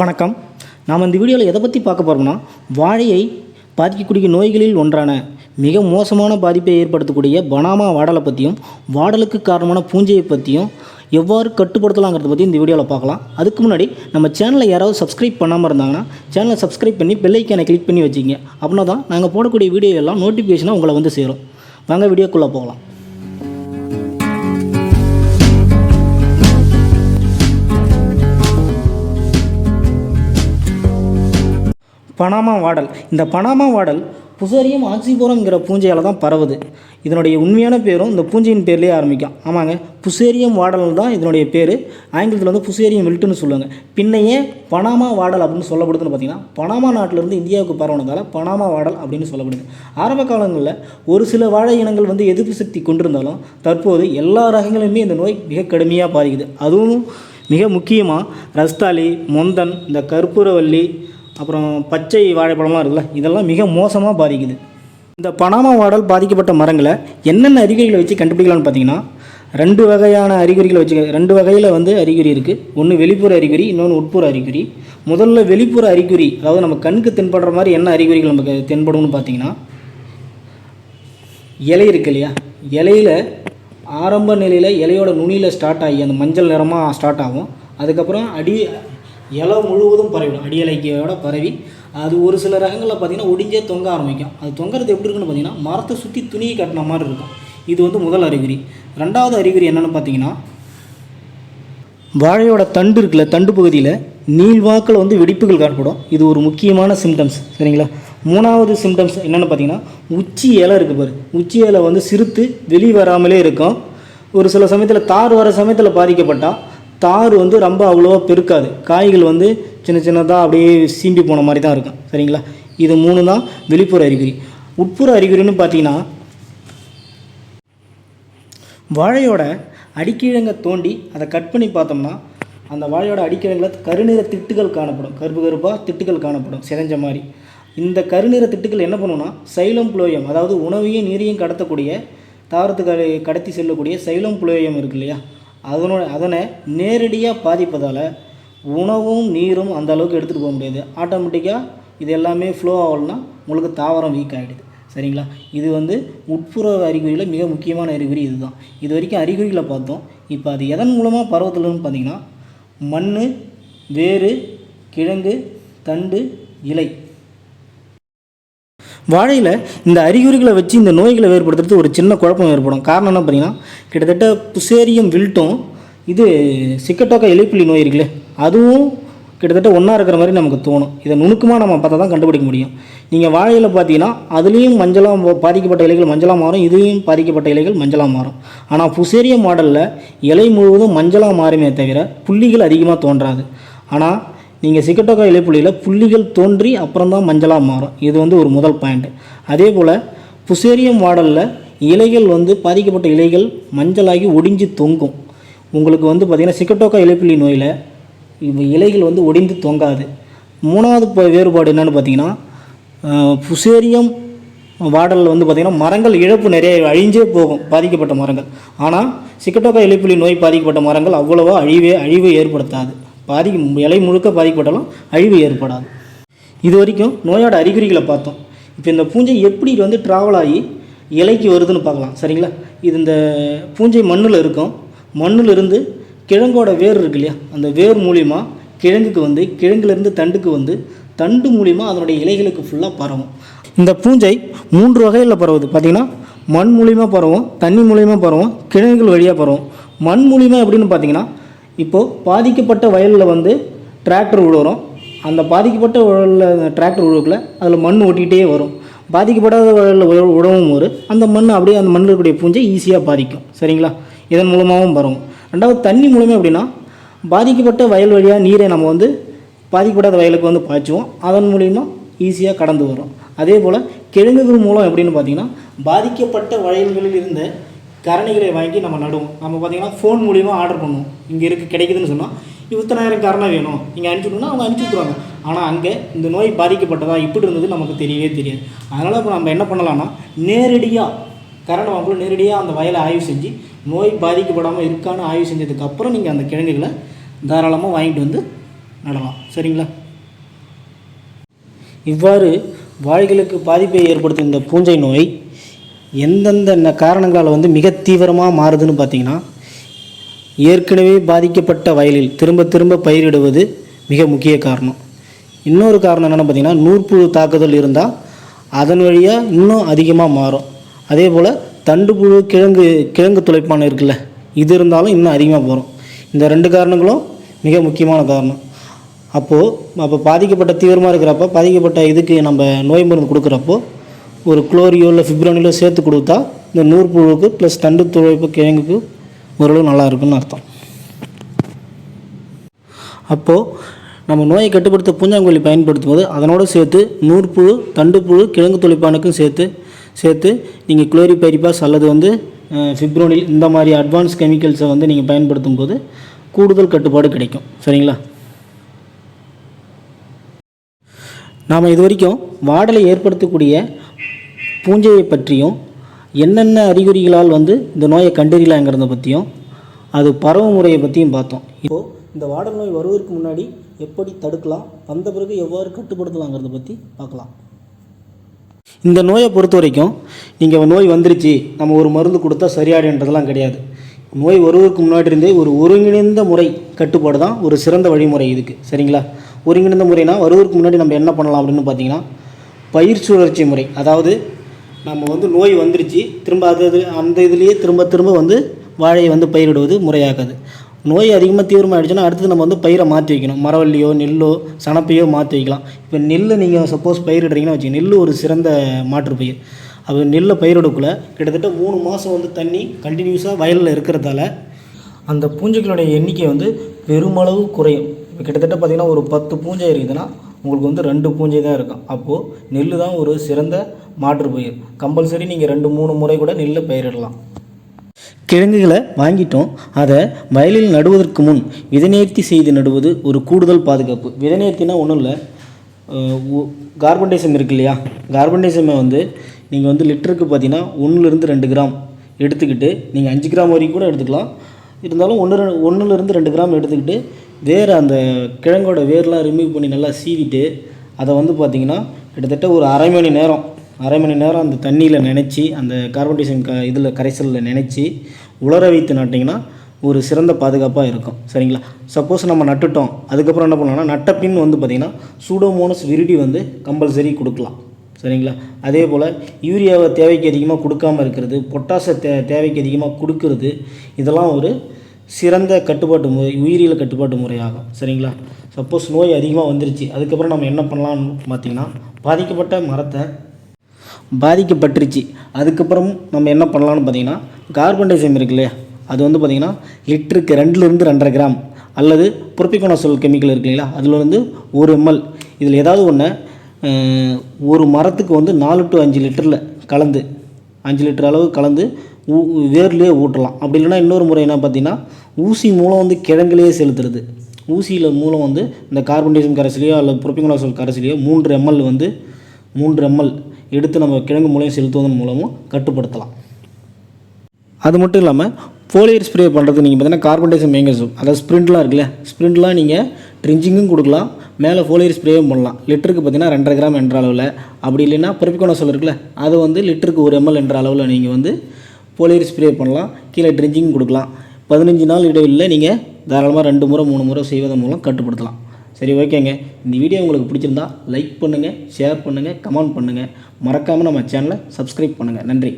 வணக்கம். நாம் இந்த வீடியோவில் எதை பற்றி பார்க்க போகிறோம்னா வாழையை பாதிக்கக்கூடிய நோய்களில் ஒன்றான மிக மோசமான பாதிப்பை ஏற்படுத்தக்கூடிய பனாமா வாடலை பற்றியும் வாடலுக்கு காரணமான பூஞ்சையை பற்றியும் எவ்வாறு கட்டுப்படுத்தலாங்கிறத பற்றி இந்த வீடியோவில் பார்க்கலாம். அதுக்கு முன்னாடி நம்ம சேனலை யாராவது சப்ஸ்கிரைப் பண்ணாமல் இருந்தாங்கன்னா சேனலை சப்ஸ்கிரைப் பண்ணி பெல்லைக்கானை கிளிக் பண்ணி வச்சுங்க அப்படின்னா தான் நாங்கள் போடக்கூடிய வீடியோ எல்லாம் நோட்டிஃபிகேஷனாக உங்களை வந்து சேரும். வாங்க வீடியோக்குள்ளே போகலாம். பனாமா வாடல். இந்த பனாமா வாடல் புசரியம் ஆக்சிபோரம்ங்கிற பூஞ்சையால் தான் பரவுது. இதனுடைய உண்மையான பேரும் இந்த பூஞ்சையின் பேர்லேயே ஆரம்பிக்கும். ஆமாங்க புசேரியம் வாடல் தான் இதனுடைய பேர். ஆங்கிலத்தில் வந்து புசேரியம் வில்ட்டுன்னு சொல்லுவாங்க. பின்னையே பனாமா வாடல் அப்படின்னு சொல்லப்படுதுன்னு பார்த்தீங்கன்னா பனாமா நாட்டிலிருந்து இந்தியாவுக்கு பரவுனதால் பனாமா வாடல் அப்படின்னு சொல்லப்படுது. ஆரம்ப காலங்களில் ஒரு சில வாழை இனங்கள் வந்து எதிர்ப்பு சக்தி கொண்டிருந்தாலும் தற்போது எல்லா ரகங்களுமே இந்த நோய் மிக கடுமையாக பாதிக்குது. அதுவும் மிக முக்கியமாக ரஸ்தாலி மொந்தன் இந்த கற்பூரவல்லி அப்புறம் பச்சை வாழைப்பழம்லாம் இருக்குல்ல இதெல்லாம் மிக மோசமாக பாதிக்குது. இந்த பனாமா வாடல் பாதிக்கப்பட்ட மரங்களை என்னென்ன அறிகுறிகளை வச்சு கண்டுபிடிக்கலாம்னு பார்த்தீங்கன்னா ரெண்டு வகையான அறிகுறிகளை வச்சு ரெண்டு வகையில் வந்து அறிகுறி இருக்குது ஒன்று வெளிப்புற அறிகுறி இன்னொன்று உட்புற அறிகுறி. முதல்ல வெளிப்புற அறிகுறி அதாவது நம்ம கண்ணுக்கு தென்படுற மாதிரி என்ன அறிகுறிகள் நமக்கு தென்படும்னு பார்த்தீங்கன்னா இலை இருக்கு இல்லையா? இலையில் ஆரம்ப நிலையில் இலையோட நுனியில் ஸ்டார்ட் ஆகி அந்த மஞ்சள் நிறமாக ஸ்டார்ட் ஆகும். அதுக்கப்புறம் அடி இலை முழுவதும் பரவிடும் அடியலைக்கையோட பரவி அது ஒரு சில ரகங்களில் பார்த்தீங்கன்னா ஒடிஞ்சே தொங்க ஆரம்பிக்கும். அது தொங்குறது எப்படி இருக்குன்னு பார்த்தீங்கன்னா மரத்தை சுற்றி துணியை கட்டின மாதிரி இருக்கும். இது வந்து முதல் அறிகுறி. ரெண்டாவது அறிகுறி என்னென்னு பார்த்தீங்கன்னா வாழையோட தண்டு இருக்குல்ல தண்டு பகுதியில் நீள்வாக்கில் வந்து வெடிப்புகள் காணப்படும். இது ஒரு முக்கியமான சிம்டம்ஸ் சரிங்களா? மூணாவது சிம்டம்ஸ் என்னென்னு பார்த்தீங்கன்னா உச்சி இலை இருக்குது பாரு. உச்சி இலை வந்து சிறுத்து வெளியே வராமலே இருக்கும். ஒரு சில சமயத்தில் தார் வர சமயத்தில் பாதிக்கப்பட்டால் தார் வந்து ரொம்ப அவ்வளோவா பெருக்காது. காய்கள் வந்து சின்ன சின்னதாக அப்படியே சீம்பி போன மாதிரி தான் இருக்கும். சரிங்களா? இது மூணு தான் வெளிப்புற அறிகுறி. உட்புற அறிகுறின்னு பார்த்தீங்கன்னா வாழையோட அடிக்கிழங்க தோண்டி அதை கட் பண்ணி பார்த்தோம்னா அந்த வாழையோட அடிக்கிழங்கில் கருநிற திட்டுகள் காணப்படும். கருப்பு கருப்பாக திட்டுகள் காணப்படும். சிதைஞ்ச மாதிரி. இந்த கருநிற திட்டுகள் என்ன பண்ணுன்னா சைலம் புளோயம் அதாவது உணவையும் நீரையும் கடத்தக்கூடிய தாவரத்துக்கு கடத்தி செல்லக்கூடிய சைலம் புளோயம் இருக்கு இல்லையா? அதனோட அதனை நேரடியாக பாதிப்பதால் உணவும் நீரும் அந்த அளவுக்கு எடுத்துகிட்டு போக முடியாது. ஆட்டோமேட்டிக்காக இது எல்லாமே ஃப்ளோ ஆகலைன்னா உங்களுக்கு தாவரம் வீக் ஆகிடுது சரிங்களா? இது வந்து உட்புற அறிகுறியில் மிக முக்கியமான அறிகுறி இதுதான். இது வரைக்கும் அறிகுறிகளை பார்த்தோம். இப்போ அது எதன் மூலமாக பருவத்தில்னு பார்த்தீங்கன்னா மண் வேறு கிழங்கு தண்டு இலை வாழையில் இந்த அறிகுறிகளை வச்சு இந்த நோய்களை ஏற்படுத்துறது ஒரு சின்ன குழப்பம் ஏற்படும். காரணம் என்ன பார்த்தீங்கன்னா கிட்டத்தட்ட புசேரியம் வில்ட்டும் இது சிக்கட்டோக்கா எலிப்புள்ளி நோய் இருக்குல்ல அதுவும் கிட்டத்தட்ட ஒன்றா இருக்கிற மாதிரி நமக்கு தோணும். இதை நுணுக்கமாக நம்ம பார்த்தா தான் கண்டுபிடிக்க முடியும். நீங்கள் வாழையில் பார்த்தீங்கன்னா அதுலேயும் மஞ்சளாக பாதிக்கப்பட்ட இலைகள் மஞ்சளாக மாறும் இதுலேயும் பாதிக்கப்பட்ட இலைகள் மஞ்சளாக மாறும். ஆனால் புசேரியம் மாடலில் இலை முழுவதும் மஞ்சளாக மாறுமே தவிர புள்ளிகள் அதிகமாக தோன்றாது. ஆனால் நீங்கள் சிக்கட்டோக்கா இலைப்புள்ளியில் புள்ளிகள் தோன்றி அப்புறம் தான் மஞ்சளாக மாறும். இது வந்து ஒரு முதல் பாயிண்ட் அதே போல் புசேரியம் மாடலில் இலைகள் வந்து பாதிக்கப்பட்ட இலைகள் மஞ்சளாகி ஒடிஞ்சு தொங்கும். உங்களுக்கு வந்து பார்த்திங்கன்னா சிக்கட்டோக்கா இலைப்புள்ளி நோயில் இலைகள் வந்து ஒடிந்து தொங்காது. மூணாவது வேறுபாடு என்னென்னு பார்த்தீங்கன்னா புசேரியம் வாடலில் வந்து பார்த்திங்கன்னா மரங்கள் இழப்பு நிறைய அழிஞ்சே போகும் பாதிக்கப்பட்ட மரங்கள். ஆனால் சிக்கட்டோக்கா இலைப்புள்ளி நோய் பாதிக்கப்பட்ட மரங்கள் அவ்வளோவா அழிவே அழிவு ஏற்படுத்தாது. பாதி இலை முழுக்க பாதிக்கப்பட்டாலும் அழிவு ஏற்படாது. இது வரைக்கும் நோயோட அறிகுறிகளை பார்த்தோம். இப்போ இந்த பூஞ்சை எப்படி வந்து ட்ராவல் ஆகி இலைக்கு வருதுன்னு பார்க்கலாம். சரிங்களா? இது இந்த பூஞ்சை மண்ணில் இருக்கும். மண்ணில் இருந்து கிழங்கோட வேர் இருக்கு இல்லையா? அந்த வேர் மூலிமா கிழங்குக்கு வந்து கிழங்குலேருந்து தண்டுக்கு வந்து தண்டு மூலிமா அதனுடைய இலைகளுக்கு ஃபுல்லாக பரவும். இந்த பூஞ்சை மூன்று வகையில் பரவுது. பார்த்திங்கன்னா மண் மூலிமா பரவும் தண்ணி மூலிமா பரவும் கிழங்குகள் வழியாக பரவும். மண் மூலிமா எப்படின்னு பார்த்தீங்கன்னா இப்போது பாதிக்கப்பட்ட வயலில் வந்து டிராக்டர் உழுவுறோம். அந்த பாதிக்கப்பட்ட வயலில் டிராக்டர் விழுவக்குள்ள அதில் மண் ஒட்டிகிட்டே வரும். பாதிக்கப்படாத வயலில் உழவும் ஒரு அந்த மண் அப்படியே அந்த மண்ணில் இருக்கக்கூடிய பூஞ்சை ஈஸியாக பாதிக்கும். சரிங்களா? இதன் மூலமாகவும் பரவும் ரெண்டாவது தண்ணி மூலமே அப்படின்னா பாதிக்கப்பட்ட வயல் வழியாக நீரை நம்ம வந்து பாதிக்கப்படாத வயலுக்கு வந்து பாய்ச்சுவோம். அதன் மூலிமா ஈஸியாக கடந்து வரும். அதே போல் கிழங்குகள் மூலம் எப்படின்னு பார்த்தீங்கன்னா பாதிக்கப்பட்ட வயல்களில் இருந்த கரணிகளை வாங்கி நம்ம நடுவோம். நம்ம பார்த்தீங்கன்னா ஃபோன் மூலிமா ஆர்டர் பண்ணுவோம். இங்கே இருக்குது கிடைக்குதுன்னு சொன்னால் இத்தனாயிரம் கரணை வேணும். இங்கே அனுப்பிச்சுட்டோம்னா அவங்க அனுப்பிச்சி விட்ருவாங்க ஆனால் அங்கே இந்த நோய் பாதிக்கப்பட்டதா இப்படி இருந்தது நமக்கு தெரியவே தெரியாது. அதனால் இப்போ நம்ம என்ன பண்ணலாம்னா நேரடியாக கரண்டை வாங்கல நேரடியாக அந்த வயலை ஆய்வு செஞ்சு நோய் பாதிக்கப்படாமல் இருக்கான்னு ஆய்வு செஞ்சதுக்கப்புறம் நீங்கள் அந்த கிழங்குகளை தாராளமாக வாங்கிட்டு வந்து நடலாம். சரிங்களா? இவ்வாறு வாய்களுக்கு பாதிப்பை ஏற்படுத்தும் இந்த பூஞ்சை நோய் எந்தெந்த காரணங்களால் வந்து மிக தீவிரமாக மாறுதுன்னு பார்த்தீங்கன்னா ஏற்கனவே பாதிக்கப்பட்ட வயலில் திரும்ப திரும்ப பயிரிடுவது மிக முக்கிய காரணம். இன்னொரு காரணம் என்னென்னு பார்த்தீங்கன்னா நூற்புழு தாக்குதல் இருந்தால் அதன் வழியாக இன்னும் அதிகமாக மாறும். அதே போல் தண்டுப்புழு கிழங்கு கிழங்கு துளைப்பான இருக்குல்ல இது இருந்தாலும் இன்னும் அதிகமாக போகிறோம் இந்த ரெண்டு காரணங்களும் மிக முக்கியமான காரணம். அப்போது அப்போ பாதிக்கப்பட்ட தீவிரமாக இருக்கிறப்ப பாதிக்கப்பட்ட இதுக்கு நம்ம நோய் மருந்து கொடுக்குறப்போ ஒரு குளோரியோ இல்லை ஃபிப்ரோனிலோ சேர்த்து கொடுத்தா இந்த நூற்புழுவுக்கு ப்ளஸ் தண்டு துழைப்பு கிழங்குக்கு ஓரளவு நல்லா இருக்குன்னு அர்த்தம். அப்போது நம்ம நோயை கட்டுப்படுத்த பூஞ்சாங்கொல்லி பயன்படுத்தும் போது அதனோடு சேர்த்து நூற்புழு தண்டுப்புழு கிழங்கு தொழிற்பானுக்கும் சேர்த்து சேர்த்து நீங்கள் குளோரிபைரிபாஸ் அல்லது வந்து ஃபிப்ரோனில் இந்த மாதிரி அட்வான்ஸ் கெமிக்கல்ஸை வந்து நீங்கள் பயன்படுத்தும் போது கூடுதல் கட்டுப்பாடு கிடைக்கும். சரிங்களா? நாம் இது வரைக்கும் வாடலை ஏற்படுத்தக்கூடிய பூஞ்சையை பற்றியும் என்னென்ன அறிகுறிகளால் வந்து இந்த நோயை கண்டறியலாங்கிறத பற்றியும் அது பரவு முறையை பற்றியும் பார்த்தோம். இப்போது இந்த வாடல் நோய் வருவதற்கு முன்னாடி எப்படி தடுக்கலாம் வந்த பிறகு எவ்வாறு கட்டுப்படுத்தலாங்கிறத பற்றி பார்க்கலாம். இந்த நோயை பொறுத்த வரைக்கும் நீங்கள் நோய் வந்துருச்சு நம்ம ஒரு மருந்து கொடுத்தா சரியாடுன்றதெல்லாம் கிடையாது. நோய் வருவதற்கு முன்னாடி இருந்தே ஒரு ஒருங்கிணைந்த முறை கட்டுப்பாடு தான் ஒரு சிறந்த வழிமுறை இதுக்கு சரிங்களா? ஒருங்கிணைந்த முறைனா வருவதற்கு முன்னாடி நம்ம என்ன பண்ணலாம் அப்படின்னு பார்த்தீங்கன்னா பயிர் சுழற்சி முறை அதாவது நம்ம வந்து நோய் வந்துருச்சு திரும்ப அது அது அந்த இதுலேயே திரும்ப திரும்ப வந்து வாழையை வந்து பயிரிடுவது முறையாகாது. நோய் அதிகமாக தீவிரமாகிடுச்சுன்னா அடுத்தது நம்ம வந்து பயிரை மாற்றி வைக்கணும். மரவள்ளியோ நெல்லோ சணப்பையோ மாற்றி வைக்கலாம். இப்போ நெல் நீங்கள் சப்போஸ் பயிரிடுறீங்கன்னா வச்சுக்கோங்க நெல் ஒரு சிறந்த மாற்று பயிர். அது நெல்லை பயிரிடக்குள்ள கிட்டத்தட்ட மூணு மாதம் வந்து தண்ணி கண்டினியூஸாக வயலில் இருக்கிறதால அந்த பூஞ்சைகளுடைய எண்ணிக்கை வந்து பெருமளவு குறையும். இப்போ கிட்டத்தட்ட பார்த்திங்கன்னா ஒரு பத்து பூஞ்சை இருக்குதுன்னா உங்களுக்கு வந்து ரெண்டு பூஞ்சை தான் இருக்கும். அப்போது நெல் தான் ஒரு சிறந்த மாற்று பயிர். கம்பல்சரி நீங்கள் ரெண்டு மூணு முறை கூட நெல்லை பயிரிடலாம். கிழங்குகளை வாங்கிட்டோம். அதை வயலில் நடுவதற்கு முன் விதநேர்த்தி செய்து நடுவது ஒரு கூடுதல் பாதுகாப்பு. விதநேர்த்தினா ஒன்றும் இல்லை. கார்பன்டைசம் இருக்கு இல்லையா? கார்பன்டைசமை வந்து நீங்கள் வந்து லிட்டருக்கு பார்த்தீங்கன்னா ஒன்றுலேருந்து ரெண்டு கிராம் எடுத்துக்கிட்டு நீங்கள் அஞ்சு கிராம் வரைக்கும் கூட எடுத்துக்கலாம். இருந்தாலும் ஒன்று ஒன்றுலேருந்து ரெண்டு கிராம் எடுத்துக்கிட்டு வேறு அந்த கிழங்கோட வேர்லாம் ரிமூவ் பண்ணி நல்லா சீவிட்டு அதை வந்து பார்த்திங்கன்னா கிட்டத்தட்ட ஒரு அரை மணி நேரம் அரை மணி நேரம் அந்த தண்ணியில் நினச்சி அந்த கார்பன் டை க இதில் கரைசலில் நினச்சி உலர வைத்து நட்டிங்கன்னா ஒரு சிறந்த பாதுகாப்பாக இருக்கும். சரிங்களா? சப்போஸ் நம்ம நட்டுட்டோம். அதுக்கப்புறம் என்ன பண்ணலாம்னா நட்ட பின் வந்து பார்த்திங்கன்னா சூடோமோனஸ் விரிடி வந்து கம்பல்சரி கொடுக்கலாம். சரிங்களா? அதே போல் யூரியாவை தேவைக்கு அதிகமாக கொடுக்காமல் இருக்கிறது பொட்டாசை தே தேவைக்கு அதிகமாக கொடுக்கறது இதெல்லாம் ஒரு சிறந்த கட்டுப்பாட்டு முறை உயிரியல் கட்டுப்பாட்டு முறையாகும். சரிங்களா? சப்போஸ் நோய் அதிகமாக வந்துருச்சு. அதுக்கப்புறம் நம்ம என்ன பண்ணலாம்னு பார்த்தீங்கன்னா பாதிக்கப்பட்ட மரத்தை பாதிக்கப்பட்டுருச்சு. அதுக்கப்புறம் நம்ம என்ன பண்ணலாம்னு பார்த்தீங்கன்னா கார்பன் டைசம் இருக்கு இல்லையா? அது வந்து பார்த்திங்கன்னா லிட்டருக்கு ரெண்டுலேருந்து ரெண்டரை கிராம் அல்லது புரப்பிகோனசோல் கெமிக்கல் இருக்கு இல்லைங்களா? அதில் வந்து ஒரு எம்எல். இதில் ஏதாவது ஒன்று ஒரு மரத்துக்கு வந்து நாலு டு அஞ்சு லிட்டரில் கலந்து அஞ்சு லிட்டர் அளவு கலந்து ஊ வேர்லேயே ஊட்டலாம். அப்படி இல்லைன்னா இன்னொரு முறை என்ன பார்த்தீங்கன்னா ஊசி மூலம் வந்து கிழங்குலேயே செலுத்துறது. ஊசியில் மூலம் வந்து இந்த கார்பன் டை கரைசலையோ அல்லது புரப்பிகோனசோல் கரைசலையோ மூன்று எம்எல் வந்து மூன்று எம்எல் எடுத்து நம்ம கிழங்கு மூலம் செலுத்துவதன் மூலமும் கட்டுப்படுத்தலாம். அது மட்டும் இல்லாமல் ஃபோலியர் ஸ்ப்ரே பண்ணுறது நீங்கள் பார்த்தீங்கன்னா கார்பன் டை மேங்கசோல் அதாவது ஸ்ப்ரிண்ட்லாம் இருக்குல்ல ஸ்ப்ரிண்ட்லாம் நீங்கள் ட்ரிஞ்சிங்கும் கொடுக்கலாம் மேலே ஃபோலியர் ஸ்ப்ரேவும் பண்ணலாம். லிட்டருக்கு பார்த்தீங்கன்னா ரெண்டரை கிராம் என்ற அளவில். அப்படி இல்லைன்னா பிறப்பிக்கோனசோல் இருக்குல்ல அது வந்து லிட்டருக்கு ஒரு எம்எல் என்ற அளவில் நீங்கள் வந்து ஃபோலியர் ஸ்ப்ரே பண்ணலாம். கீழே ட்ரிஞ்சிங் கொடுக்கலாம். பதினஞ்சு நாள் இடைவெளியில் நீங்கள் தாராளமாக ரெண்டு முறை மூணு முறை செய்வதன் மூலம் கட்டுப்படுத்தலாம். சரி ஓகேங்க. இந்த வீடியோ உங்களுக்கு பிடிச்சிருந்தா லைக் பண்ணுங்கள் ஷேர் பண்ணுங்கள் கமெண்ட் பண்ணுங்கள் மறக்காமல் நம்ம சேனலை சப்ஸ்கிரைப் பண்ணுங்கள் நன்றி.